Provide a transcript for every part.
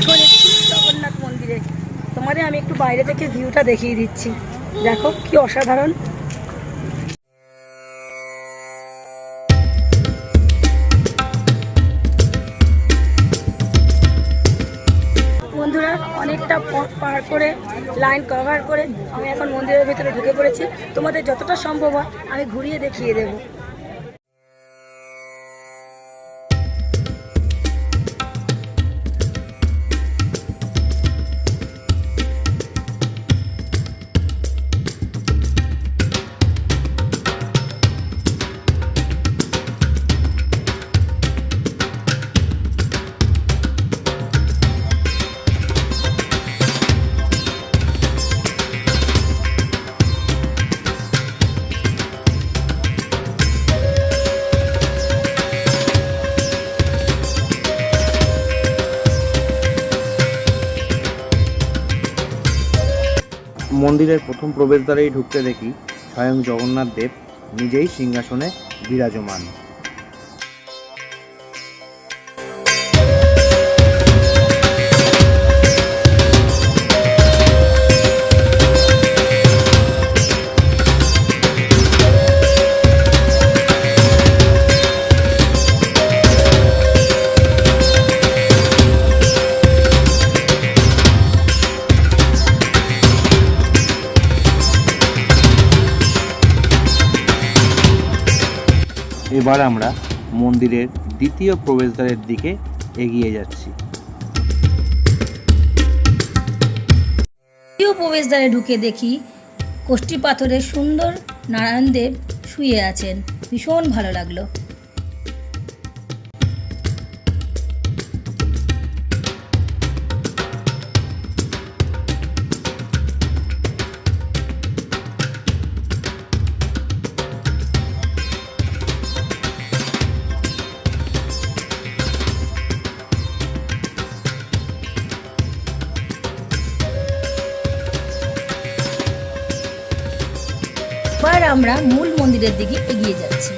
এখন জগন্নাথ মন্দিরে। তোমাদের আমি একটু বাইরে থেকে ভিউটা দেখিয়ে দিচ্ছি। দেখো কি অসাধারণ। বন্ধুরা, অনেকটা পার করে লাইন কভার করে আমি এখন মন্দিরের ভিতরে ঢুকে পড়েছি। তোমাদের যতটা সম্ভব হয়, আমি ঘুরিয়ে দেখিয়ে দেবো। মন্দিরের প্রথম প্রবেশদ্বারেই ঢুকতে দেখি স্বয়ং জগন্নাথ দেব নিজেই সিংহাসনে বিরাজমান। এবার আমরা মন্দিরের দ্বিতীয় প্রবেশদ্বারের দিকে এগিয়ে যাচ্ছি। দ্বিতীয় প্রবেশদ্বারে ঢুকে দেখি কষ্টি পাথরের সুন্দর নারায়ণদেব শুয়ে আছেন। ভীষণ ভালো লাগল। এবার আমরা মূল মন্দিরের দিকে এগিয়ে যাচ্ছি।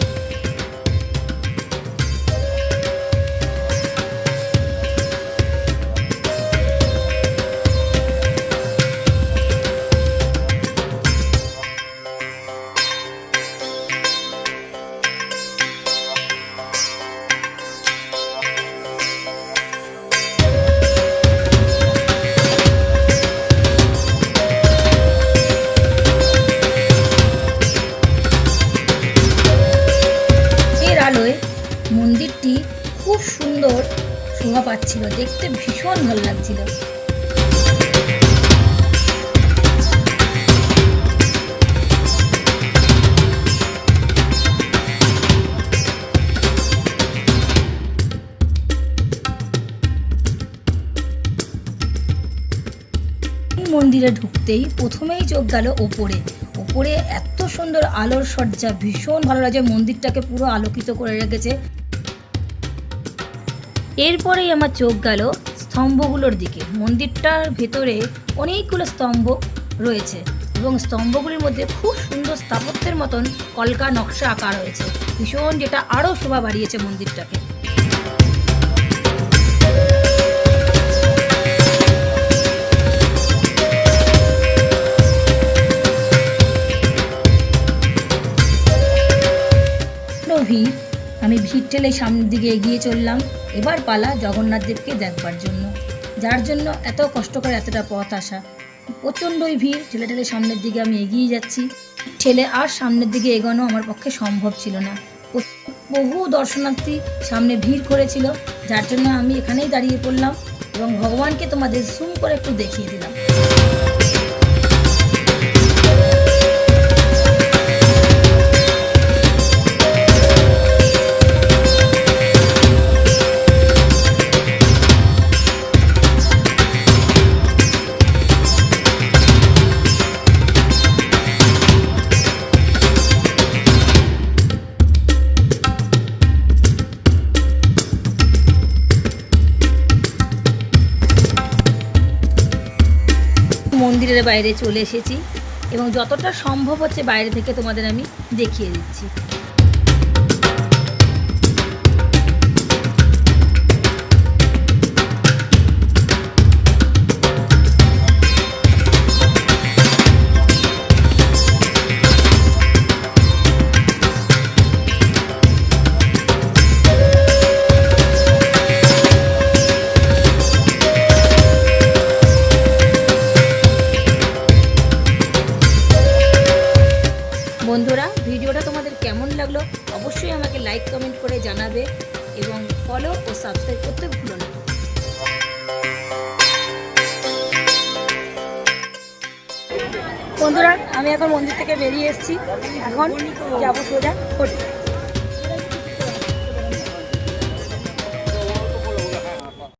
সুন্দর শোভা পাচ্ছিল, দেখতে ভীষণ ভালো লাগছিল। মন্দিরে ঢুকতেই প্রথমেই চোখ গেল ওপরে। ওপরে এত সুন্দর আলোর সজ্জা, ভীষণ ভালো লাগছে। মন্দিরটাকে পুরো আলোকিত করে রেখেছে। এরপরেই আমার চোখ গেল স্তম্ভগুলোর দিকে। মন্দিরটার ভেতরে অনেকগুলো স্তম্ভ রয়েছে এবং স্তম্ভগুলির মধ্যে খুব সুন্দর স্থাপত্যের মতন কলকা নকশা আঁকা রয়েছে। ভীষণ যেটা আরও শোভা বাড়িয়েছে মন্দিরটাকে। ঠেলে সামনের দিকে এগিয়ে চললাম। এবার পালা জগন্নাথ দেবকে দেখবার জন্য। যার জন্য এত কষ্ট করে এতটা পথ আসা। প্রচণ্ডই ভিড়, ঠেলে ঠেলে সামনের দিকে আমি এগিয়ে যাচ্ছি। ঠেলে আর সামনের দিকে এগোনো আমার পক্ষে সম্ভব ছিল না। বহু দর্শনার্থী সামনে ভিড় করেছিল, যার জন্য আমি এখানেই দাঁড়িয়ে পড়লাম এবং ভগবানকে তোমাদের জুম করে একটু দেখিয়ে দিলাম। মন্দিরের বাইরে চলে এসেছি এবং যতটা সম্ভব হচ্ছে বাইরে থেকে তোমাদের আমি দেখিয়ে দিচ্ছি। ভিডিওটা তোমাদের কেমন লাগল অবশ্যই আমাকে লাইক কমেন্ট করে জানাবে এবং ফলো ও সাবস্ক্রাইব করতে ভুলো না। বন্ধুরা, আমি এখন মন্দির থেকে বেরিয়ে এসেছি। এখন যাব সোজা হোটেল।